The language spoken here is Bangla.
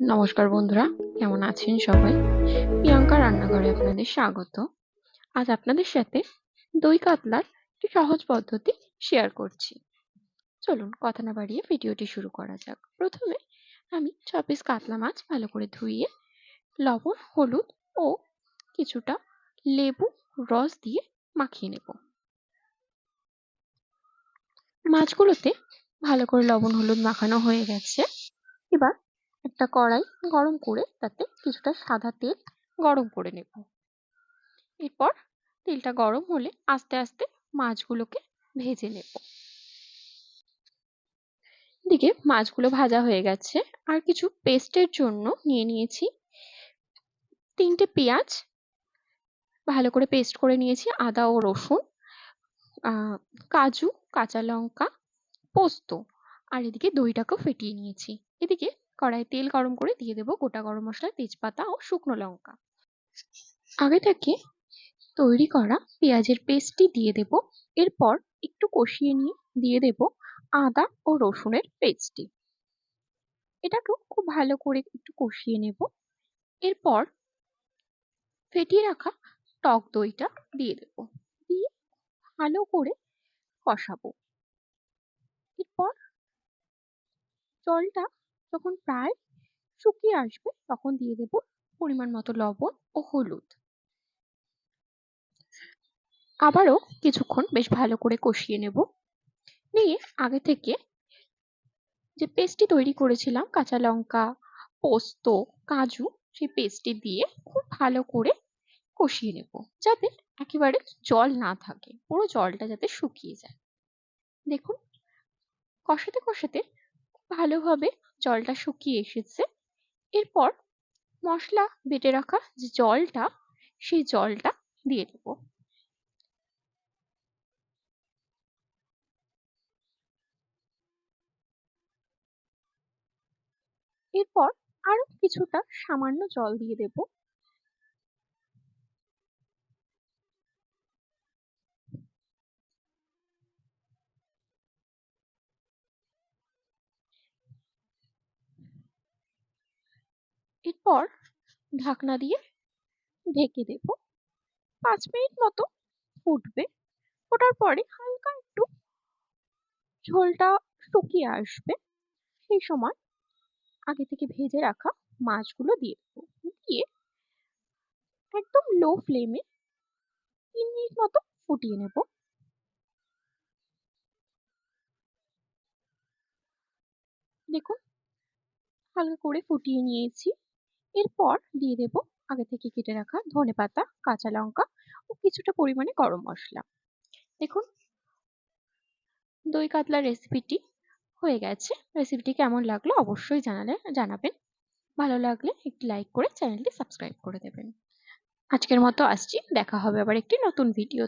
নমস্কার বন্ধুরা, কেমন আছেন সবাই? প্রিয়াঙ্কা রান্নাঘরে আপনাদের স্বাগত। আজ আপনাদের সাথে দই কাতলার একটি সহজ পদ্ধতি শেয়ার করছি। চলুন কথা না বাড়িয়ে ভিডিওটি শুরু করা যাক। প্রথমে আমি ছ পিস কাতলা মাছ ভালো করে ধুইয়ে লবণ, হলুদ ও কিছুটা লেবু, রস দিয়ে মাখিয়ে নেব। মাছগুলোতে ভালো করে লবণ, হলুদ মাখানো হয়ে গেছে। এবার একটা কড়াই গরম করে তাতে কিছুটা সাদা তেল গরম করে নেব। এরপর তেলটা গরম হলে আস্তে আস্তে মাছগুলোকে ভেজে নেব। এদিকে মাছগুলো ভাজা হয়ে গেছে। আর কিছু পেস্টের জন্য নিয়ে নিয়েছি তিনটে পেঁয়াজ। ভালো করে পেস্ট করে নিয়েছি আদা ও রসুন কাজু, কাঁচা লঙ্কা, পোস্ত। আর এদিকে দইটাকেও ফেটিয়ে নিয়েছি। এদিকে কড়াইয়ে তেল গরম করে দিয়ে দেবো গোটা গরম মশলা, তেজপাতা ও শুকনো লঙ্কা। আগে থেকে তৈরি করা পেঁয়াজের পেস্টটি দিয়ে দেব। এরপর একটু কষিয়ে নিয়ে দিয়ে দেব আদা ও রসুনের পেস্টটি। এটাকেও খুব ভালো করে একটু কষিয়ে নেব। এরপর ফেটিয়ে রাখা টক দইটা দিয়ে দেব। দিয়ে ভালো করে কষাবো। এরপর জলটা যখন প্রায় শুকিয়ে আসবে তখন দিয়ে দেব পরিমাণ মতো লবণ ও হলুদ। আবারও কিছুক্ষণ বেশ ভালো করে কষিয়ে নেব। নিয়ে আগে থেকে যে পেস্টটি তৈরি করেছিলাম, কাঁচা লঙ্কা, পোস্ত, কাজু, সেই পেস্টটি দিয়ে খুব ভালো করে কষিয়ে নেব যাতে একেবারে জল না থাকে, পুরো জলটা যাতে শুকিয়ে যায়। দেখুন, কষাতে কষাতে ভালোভাবে জলটা শুকিয়ে এসেছে। এরপর মশলা বেটে রাখা যে জলটা, সেই জলটা দিয়ে দেব। এরপর আরও কিছুটা সামান্য জল দিয়ে দেব। এরপর ঢাকনা দিয়ে ঢেকে দেব। পাঁচ মিনিট মতো ফুটবে। ফোটার পরে হালকা একটু ঝোলটা শুকিয়ে আসবে। সেই সময় আগে থেকে ভেজে রাখা মাছগুলো দিয়ে দেবো। দিয়ে একদম লো ফ্লেমে তিন মিনিট মতো ফুটিয়ে নেব। দেখুন, হালকা করে ফুটিয়ে নিয়েছি। এরপর দিয়ে দেব আগে থেকে কেটে রাখা ধনে পাতা, কাঁচা লঙ্কা ও কিছুটা পরিমাণে গরম মশলা। দেখুন, দই কাতলা রেসিপিটি হয়ে গেছে। রেসিপিটি কেমন লাগল অবশ্যই জানালে, জানাবেন। ভালো লাগলে একটি লাইক করে চ্যানেলটি সাবস্ক্রাইব করে দেবেন। আজকের মতো আসছি। দেখা হবে আবার একটি নতুন ভিডিও